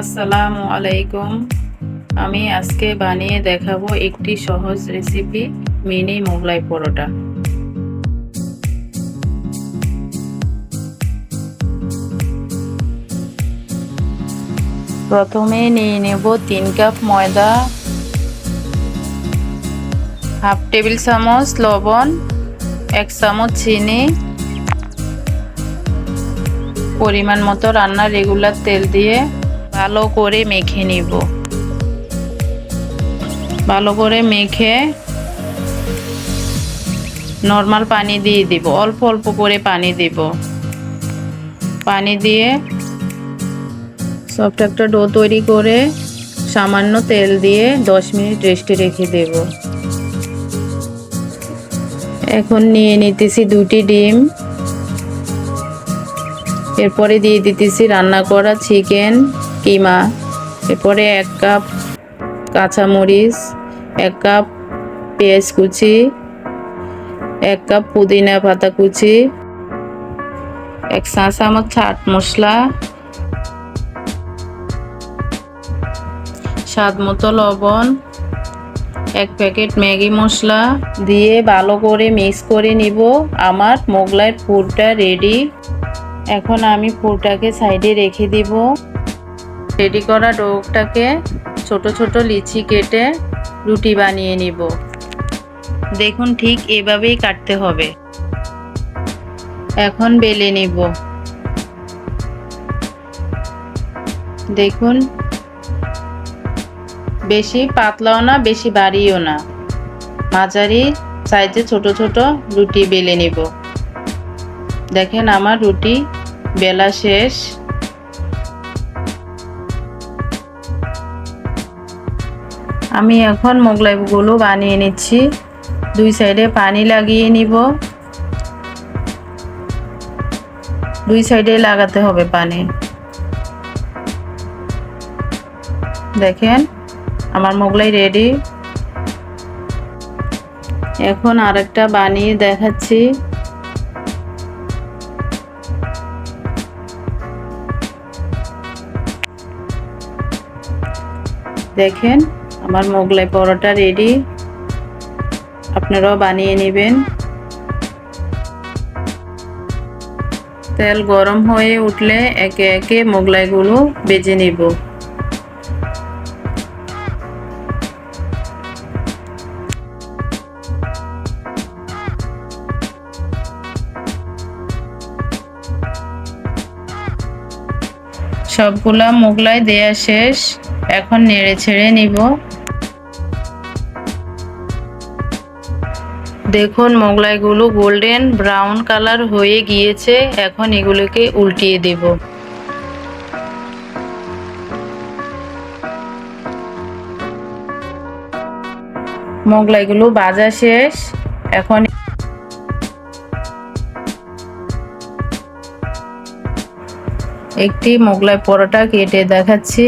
আসসালামু আলাইকুম। আমি আজকে বানিয়ে দেখাবো একটি সহজ রেসিপি মিনি মোগলাই পরোটা। প্রথমে নিয়ে নেব তিন কাপ ময়দা, হাফ টেবিল চামচ লবণ, এক চামচ চিনি, পরিমাণ মতো রান্নার রেগুলার তেল দিয়ে ভালো করে মেখে নিব। ভালো করে মেখে নর্মাল পানি দিয়ে দিব। অল্প অল্প করে পানি দিব। পানি দিয়ে সফট একটা ডো তৈরি করে সামান্য তেল দিয়ে দশ মিনিট রেস্টে রেখে দেব। এখন নিয়ে নিতেছি দুটি ডিম। এরপরে দিয়ে দিতেছি রান্না করা চিকেন কিমা। এরপরে এক কাপ কাঁচামরিচ, এক কাপ পেঁয়াজ কুচি, এক কাপ পুদিনা পাতা কুচি, এক চা চামচ চাট মশলা, স্বাদ মতো লবণ, এক প্যাকেট ম্যাগি মশলা দিয়ে ভালো করে মিক্স করে নিব। আমার মোগলাইয়ের পুরটা রেডি এখন আমি পুরটাকে সাইডে রেখে দিব। রেডি করা ডোটাকে ছোট ছোট লিচি কেটে রুটি বানিয়ে নিব। দেখুন ঠিক এভাবেই কাটতে হবে। এখন বেলে নিব। দেখুন, বেশি পাতলাও না, বেশি বাড়িও না। মাঝারি সাইজে ছোট ছোট রুটি বেলে নিব। দেখেন আমার রুটি বেলা শেষ। আমি এখন মোগলাইগুলো বানিয়ে নিচ্ছি। দুই সাইডে পানি লাগিয়ে নিব। দুই সাইডে লাগাতে হবে পানি। দেখেন, আমার মোগলাই রেডি। এখন আরেকটা বানিয়ে দেখাচ্ছি। দেখেন আমার মোগলাই পরোটা রেডি আপনারাও বানিয়ে নেবেন। তেল গরম হয়ে উঠলে একে একে মোগলাইগুলো বেজে নিব। সবগুলা মোগলাই দেয়া শেষ। এখন নেড়ে ছেড়ে নিব। দেখুন, মোগলাইগুলো গোল্ডেন ব্রাউন কালার হয়ে গিয়েছে। এখন এগুলোকে উল্টিয়ে দেব। মোগলাইগুলো বাজা শেষ। এখন একটি মোগলাই পরোটা কেটে দেখাচ্ছি।